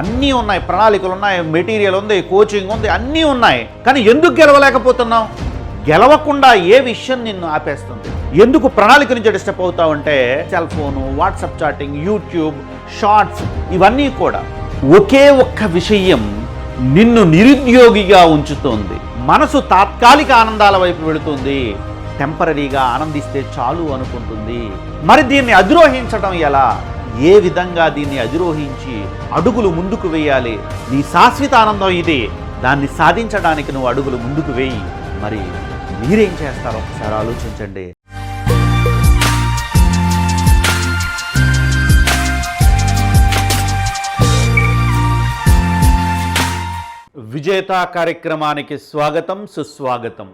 అన్నీ ఉన్నాయి ప్రణాళికలు ఉన్నాయి మెటీరియల్ ఉంది కోచింగ్ ఉంది అన్నీ ఉన్నాయి. కానీ ఎందుకు గెలవలేకపోతున్నావు? గెలవకుండా ఏ విషయం నిన్ను ఆపేస్తుంది? ఎందుకు ప్రణాళిక నుంచి disturb అవుతావంటే cell phone WhatsApp chatting YouTube shorts ఇవన్నీ కూడా ఒకే ఒక్క విషయం నిన్ను నిరుద్యోగిగా ఉంచుతోంది. మనసు తాత్కాలిక ఆనందాల వైపు వెళుతుంది. టెంపరీగా ఆనందిస్తే చాలు అనుకుంటుంది. మరి దీన్ని అధిరోహించడం ఎలా? ఏ విధంగా దీన్ని అధిరోహించి అడుగులు ముందుకు వేయాలి? నీ శాశ్వత ఆనందం ఇది. దాన్ని సాధించడానికి నువ్వు అడుగులు ముందుకు వేయి. మరి మీరేం చేస్తారో ఒకసారి ఆలోచించండి. విజేత కార్యక్రమానికి స్వాగతం సుస్వాగతం.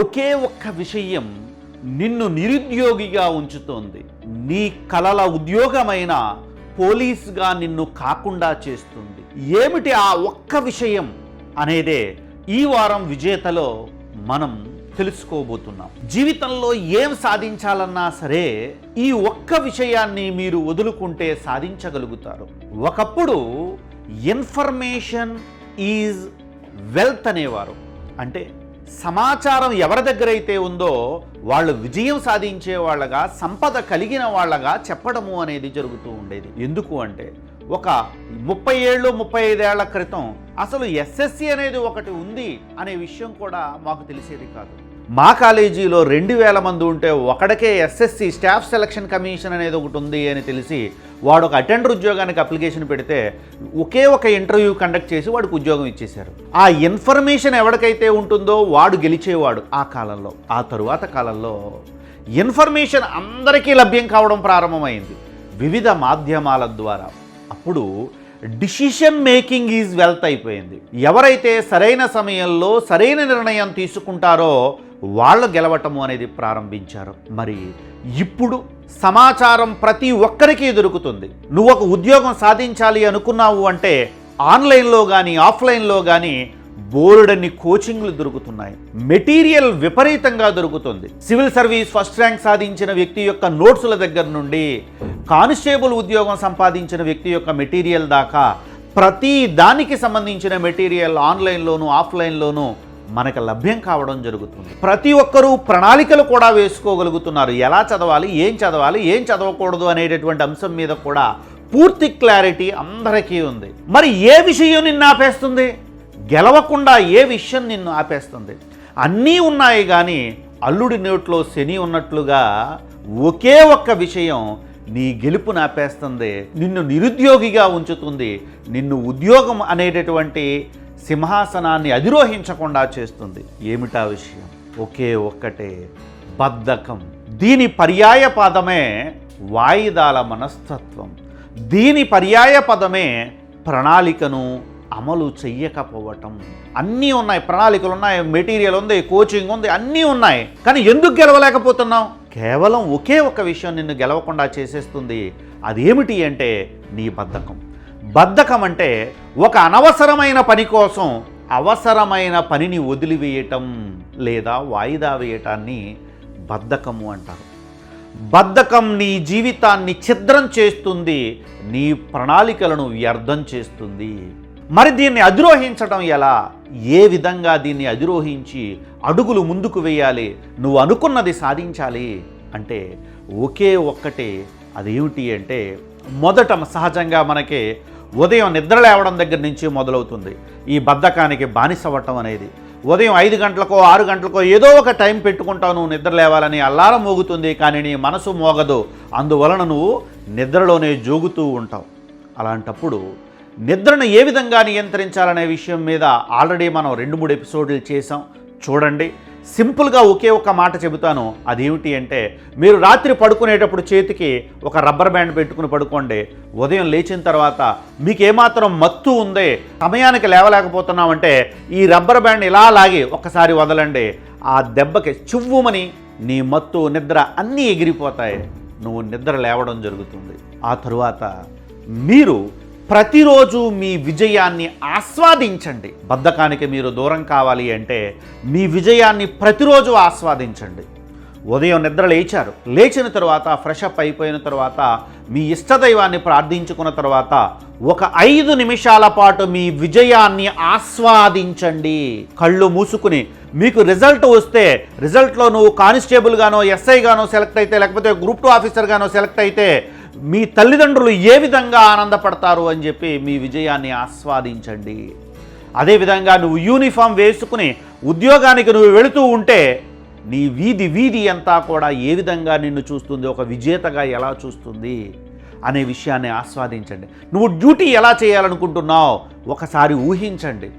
ఒకే ఒక్క విషయం నిన్ను నిరుద్యోగిగా ఉంచుతోంది. నీ కలల ఉద్యోగమైన పోలీస్గా నిన్ను కాకుండా చేస్తుంది. ఏమిటి ఆ ఒక్క విషయం అనేదే ఈ వారం విజేతలో మనం తెలుసుకోబోతున్నాం. జీవితంలో ఏం సాధించాలన్నా సరే ఈ ఒక్క విషయాన్ని మీరు వదులుకుంటే సాధించగలుగుతారు. ఒకప్పుడు ఇన్ఫర్మేషన్ ఈజ్ వెల్త్ అనేవారు. అంటే సమాచారం ఎవరి దగ్గర అయితే ఉందో వాళ్ళు విజయం సాధించే వాళ్ళగా సంపద కలిగిన వాళ్ళగా చెప్పడము అనేది జరుగుతూ ఉండేది. ఎందుకు అంటే ఒక ముప్పై ఏళ్ళు ముప్పై ఐదేళ్ళ క్రితం అసలు ఎస్ఎస్సి అనేది ఒకటి ఉంది అనే విషయం కూడా మాకు తెలిసేది కాదు. మా కాలేజీలో రెండు వేల మంది ఉంటే ఒకడికే ఎస్ఎస్సి స్టాఫ్ సెలక్షన్ కమిషన్ అనేది ఒకటి ఉంది అని తెలిసి వాడు ఒక అటెండర్ ఉద్యోగానికి అప్లికేషన్ పెడితే ఒకే ఒక ఇంటర్వ్యూ కండక్ట్ చేసి వాడికి ఉద్యోగం ఇచ్చేశారు. ఆ ఇన్ఫర్మేషన్ ఎవరికైతే ఉంటుందో వాడు గెలిచేవాడు ఆ కాలంలో. ఆ తరువాత కాలంలో ఇన్ఫర్మేషన్ అందరికీ లభ్యం కావడం ప్రారంభమైంది. వివిధ మాధ్యమాల ద్వారా. అప్పుడు డిసిషన్ మేకింగ్ ఈజ్ వెల్త్ అయిపోయింది. ఎవరైతే సరైన సమయంలో సరైన నిర్ణయం తీసుకుంటారో వాళ్ళు గెలవటము అనేది ప్రారంభించారు. మరి ఇప్పుడు సమాచారం ప్రతి ఒక్కరికి దొరుకుతుంది. నువ్వు ఒక ఉద్యోగం సాధించాలి అనుకున్నావు అంటే ఆన్లైన్లో కానీ ఆఫ్లైన్లో కానీ బోర్డన్ని కోచింగ్లు దొరుకుతున్నాయి. మెటీరియల్ విపరీతంగా దొరుకుతుంది. సివిల్ సర్వీస్ ఫస్ట్ ర్యాంక్ సాధించిన వ్యక్తి యొక్క నోట్సుల దగ్గర నుండి కానిస్టేబుల్ ఉద్యోగం సంపాదించిన వ్యక్తి యొక్క మెటీరియల్ దాకా ప్రతి దానికి సంబంధించిన మెటీరియల్ ఆన్లైన్లోను ఆఫ్లైన్లోను మనకు లభ్యం కావడం జరుగుతుంది. ప్రతి ఒక్కరూ ప్రణాళికలు కూడా వేసుకోగలుగుతున్నారు. ఎలా చదవాలి ఏం చదవాలి ఏం చదవకూడదు అనేటటువంటి అంశం మీద కూడా పూర్తి క్లారిటీ అందరికీ ఉంది. మరి ఏ విషయం నిన్ను ఆపేస్తుంది? గెలవకుండా ఏ విషయం నిన్ను ఆపేస్తుంది? అన్నీ ఉన్నాయి కానీ అల్లుడి నోట్లో శని ఉన్నట్లుగా ఒకే ఒక్క విషయం నీ గెలుపు ఆపేస్తుంది నిన్ను నిరుద్యోగిగా ఉంచుతుంది నిన్ను ఉద్యోగం అనేటటువంటి సింహాసనాన్ని అధిరోహించకుండా చేస్తుంది. ఏమిటా విషయం? ఒకే ఒక్కటే బద్ధకం. దీని పర్యాయ పదమే వాయిదాల మనస్తత్వం. దీని పర్యాయ పదమే ప్రణాళికను అమలు చెయ్యకపోవటం. అన్నీ ఉన్నాయి. ప్రణాళికలు ఉన్నాయి. మెటీరియల్ ఉంది కోచింగ్ ఉంది అన్నీ ఉన్నాయి. కానీ ఎందుకు గెలవలేకపోతున్నావు? కేవలం ఒకే ఒక విషయం నిన్ను గెలవకుండా చేసేస్తుంది. అదేమిటి అంటే నీ బద్ధకం. బద్ధకం అంటే ఒక అనవసరమైన పని కోసం అవసరమైన పనిని వదిలివేయటం లేదా వాయిదా వేయటాన్ని బద్ధకము అంటారు. బద్ధకం నీ జీవితాన్ని ఛిద్రం చేస్తుంది నీ ప్రణాళికలను వ్యర్థం చేస్తుంది. మరి దీన్ని అధిరోహించడం ఎలా? ఏ విధంగా దీన్ని అధిరోహించి అడుగులు ముందుకు వేయాలి? నువ్వు అనుకున్నది సాధించాలి అంటే ఒకే ఒక్కటే అదేమిటి అంటే మొదట సహజంగా మనకి ఉదయం నిద్ర లేవడం దగ్గర నుంచి మొదలవుతుంది. ఈ బద్ధకానికి బానిసవటం అనేది. ఉదయం ఐదు గంటలకో ఆరు గంటలకో ఏదో ఒక టైం పెట్టుకుంటావు నువ్వు నిద్ర లేవాలని అల్లారం మోగుతుంది కానీ నీ మనసు మోగదు. అందువలన నువ్వు నిద్రలోనే జోగుతూ ఉంటావు. అలాంటప్పుడు నిద్రను ఏ విధంగా నియంత్రించాలనే విషయం మీద ఆల్రెడీ మనం రెండు మూడు ఎపిసోడ్లు చేసాం చూడండి. సింపుల్గా ఒకే ఒక మాట చెబుతాను. అదేమిటి అంటే మీరు రాత్రి పడుకునేటప్పుడు చేతికి ఒక రబ్బర్ బ్యాండ్ పెట్టుకుని పడుకోండి. ఉదయం లేచిన తర్వాత మీకు ఏమాత్రం మత్తు ఉందే సమయానికి లేవలేకపోతున్నామంటే ఈ రబ్బర్ బ్యాండ్ ఇలా లాగి ఒక్కసారి వదలండి. ఆ దెబ్బకి చువ్వుమని నీ మత్తు నిద్ర అన్నీ ఎగిరిపోతాయి. నువ్వు నిద్ర లేవడం జరుగుతుంది. ఆ తరువాత మీరు ప్రతిరోజు మీ విజయాన్ని ఆస్వాదించండి. బద్ధకానికి మీరు దూరం కావాలి అంటే మీ విజయాన్ని ప్రతిరోజు ఆస్వాదించండి. ఉదయం నిద్ర లేచారు. లేచిన తర్వాత ఫ్రెష్ అప్ అయిపోయిన తర్వాత మీ ఇష్టదైవాన్ని ప్రార్థించుకున్న తర్వాత ఒక ఐదు నిమిషాల పాటు మీ విజయాన్ని ఆస్వాదించండి. కళ్ళు మూసుకుని మీకు రిజల్ట్ వస్తే రిజల్ట్లో నువ్వు కానిస్టేబుల్గానో ఎస్ఐగానో సెలెక్ట్ అయితే లేకపోతే గ్రూప్ టూ ఆఫీసర్గానో సెలెక్ట్ అయితే మీ తల్లిదండ్రులు ఏ విధంగా ఆనందపడతారు అని చెప్పి మీ విజయాన్ని ఆస్వాదించండి. అదేవిధంగా నువ్వు యూనిఫామ్ వేసుకుని ఉద్యోగానికి నువ్వు వెళుతూ ఉంటే నీ వీధి వీధి అంతా కూడా ఏ విధంగా నిన్ను చూస్తుంది ఒక విజేతగా ఎలా చూస్తుంది అనే విషయాన్ని ఆస్వాదించండి. నువ్వు డ్యూటీ ఎలా చేయాలనుకుంటున్నావు ఒకసారి ఊహించండి.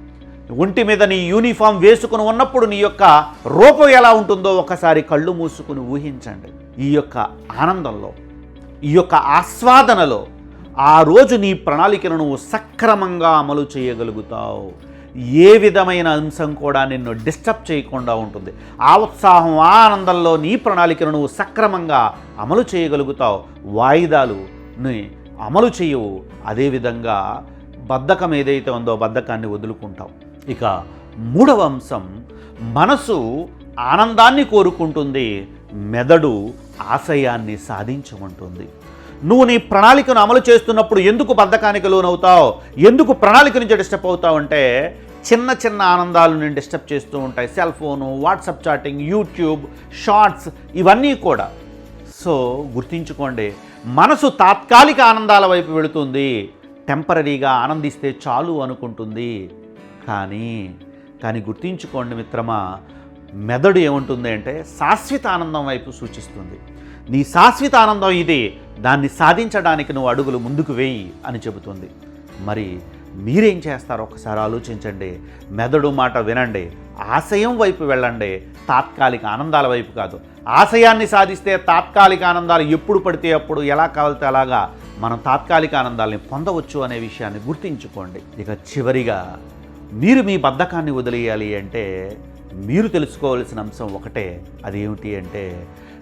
ఒంటి మీద నీ యూనిఫామ్ వేసుకుని ఉన్నప్పుడు నీ యొక్క రూపం ఎలా ఉంటుందో ఒకసారి కళ్ళు మూసుకుని ఊహించండి. ఈ యొక్క ఆనందంలో ఈ యొక్క ఆస్వాదనలో ఆ రోజు నీ ప్రణాళికను నువ్వు సక్రమంగా అమలు చేయగలుగుతావు. ఏ విధమైన అంశం కూడా నిన్ను డిస్టర్బ్ చేయకుండా ఉంటుంది. ఆ ఉత్సాహం ఆ ఆనందంలో నీ ప్రణాళికను నువ్వు సక్రమంగా అమలు చేయగలుగుతావు. వాయిదాలు అమలు చేయవు. అదేవిధంగా బద్ధకం ఏదైతే ఉందో బద్ధకాన్ని వదులుకుంటావు. ఇక మూడవ అంశం మనసు ఆనందాన్ని కోరుకుంటుంది. మెదడు ఆశయాన్ని సాధించమంటుంది. నువ్వు నీ ప్రణాళికను అమలు చేస్తున్నప్పుడు ఎందుకు బద్ధకానికి లోనవుతావు? ఎందుకు ప్రణాళిక నుంచి డిస్టర్బ్ అవుతావు అంటే చిన్న చిన్న ఆనందాలు నేను డిస్టర్బ్ చేస్తూ ఉంటాయి. Cell phone WhatsApp chatting YouTube shorts ఇవన్నీ కూడా. సో గుర్తించుకోండి మనసు తాత్కాలిక ఆనందాల వైపు వెళుతుంది. టెంపరీగా ఆనందిస్తే చాలు అనుకుంటుంది. కానీ కానీ గుర్తించుకోండి మిత్రమా మెదడు ఏముంటుంది అంటే శాశ్వత ఆనందం వైపు సూచిస్తుంది. నీ శాశ్వత ఆనందం ఇది దాన్ని సాధించడానికి నువ్వు అడుగులు ముందుకు వేయి అని చెబుతుంది. మరి మీరేం చేస్తారో? ఒకసారి ఆలోచించండి. మెదడు మాట వినండి. ఆశయం వైపు వెళ్ళండి. తాత్కాలిక ఆనందాల వైపు కాదు. ఆశయాన్ని సాధిస్తే తాత్కాలిక ఆనందాలు ఎప్పుడు పడితే అప్పుడు ఎలా కావాలితే అలాగా మనం తాత్కాలిక ఆనందాలని పొందవచ్చు అనే విషయాన్ని గుర్తించుకోండి. ఇక చివరిగా మీరు మీ బద్ధకాన్ని వదిలేయాలి అంటే మీరు తెలుసుకోవాల్సిన అంశం ఒకటే అదేమిటి అంటే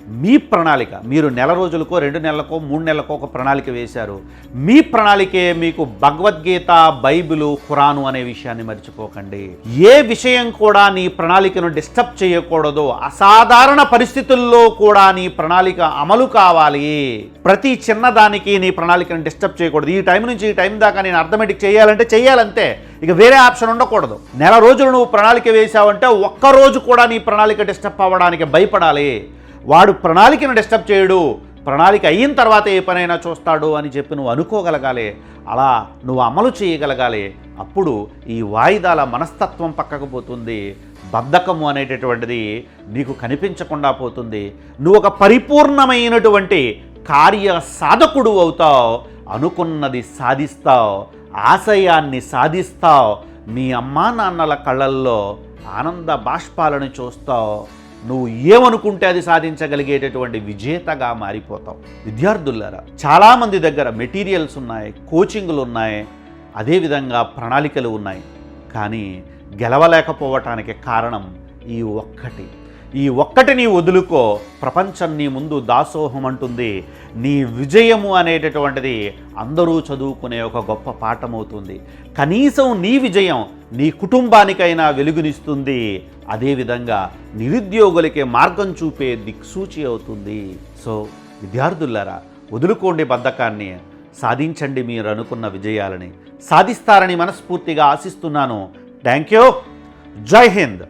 మీ ప్రణాళిక మీరు నెల రోజులకో రెండు నెలలకో మూడు నెలలకో ఒక ప్రణాళిక వేశారు. మీ ప్రణాళికే మీకు భగవద్గీత బైబిలు ఖురాను అనే విషయాన్ని మర్చిపోకండి. ఏ విషయం కూడా నీ ప్రణాళికను డిస్టర్బ్ చేయకూడదు. అసాధారణ పరిస్థితుల్లో కూడా నీ ప్రణాళిక అమలు కావాలి. ప్రతి చిన్నదానికి నీ ప్రణాళికను డిస్టర్బ్ చేయకూడదు. ఈ టైం నుంచి ఈ టైం దాకా నేను అర్థమెటిక్ చేయాలంటే చేయాలంతే. ఇక వేరే ఆప్షన్ ఉండకూడదు. నెల రోజులు నువ్వు ప్రణాళిక వేసావంటే ఒక్క రోజు కూడా నీ ప్రణాళిక డిస్టర్బ్ అవ్వడానికి భయపడాలి. వాడు ప్రణాళికను డిస్టర్బ్ చేయడు. ప్రణాళిక అయిన తర్వాత ఏ పనైనా చూస్తాడు అని చెప్పి నువ్వు అనుకోగలగాలి. అలా నువ్వు అమలు చేయగలగాలి. అప్పుడు ఈ వాయిదాల మనస్తత్వం పక్కకు పోతుంది. బద్ధకము అనేటటువంటిది నీకు కనిపించకుండా పోతుంది. నువ్వు ఒక పరిపూర్ణమైనటువంటి కార్య సాధకుడు అవుతావు. అనుకున్నది సాధిస్తావు. ఆశయాన్ని సాధిస్తావు. మీ అమ్మా నాన్నల కళ్ళల్లో ఆనంద బాష్పాలను చూస్తావు. నువ్వు ఏమనుకుంటే అది సాధించగలిగేటటువంటి విజేతగా మారిపోతావు. విద్యార్థులారా చాలామంది దగ్గర మెటీరియల్స్ ఉన్నాయి కోచింగ్లు ఉన్నాయి అదేవిధంగా ప్రణాళికలు ఉన్నాయి. కానీ గెలవలేకపోవటానికి కారణం ఈ ఒక్కటి. ఈ ఒక్కటి నీ వదులుకో ప్రపంచం నీ ముందు దాసోహం అంటుంది నీ విజయము అనేటటువంటిది అందరూ చదువుకునే ఒక గొప్ప పాఠమవుతుంది. కనీసం నీ విజయం నీ కుటుంబానికైనా వెలుగునిస్తుంది. అదేవిధంగా నిరుద్యోగులకి మార్గం చూపే దిక్సూచి అవుతుంది. సో విద్యార్థులారా వదులుకోండి బద్ధకాన్ని. సాధించండి మీరు అనుకున్న విజయాలని. సాధిస్తారని మనస్ఫూర్తిగా ఆశిస్తున్నాను. Thank you. జై హింద్.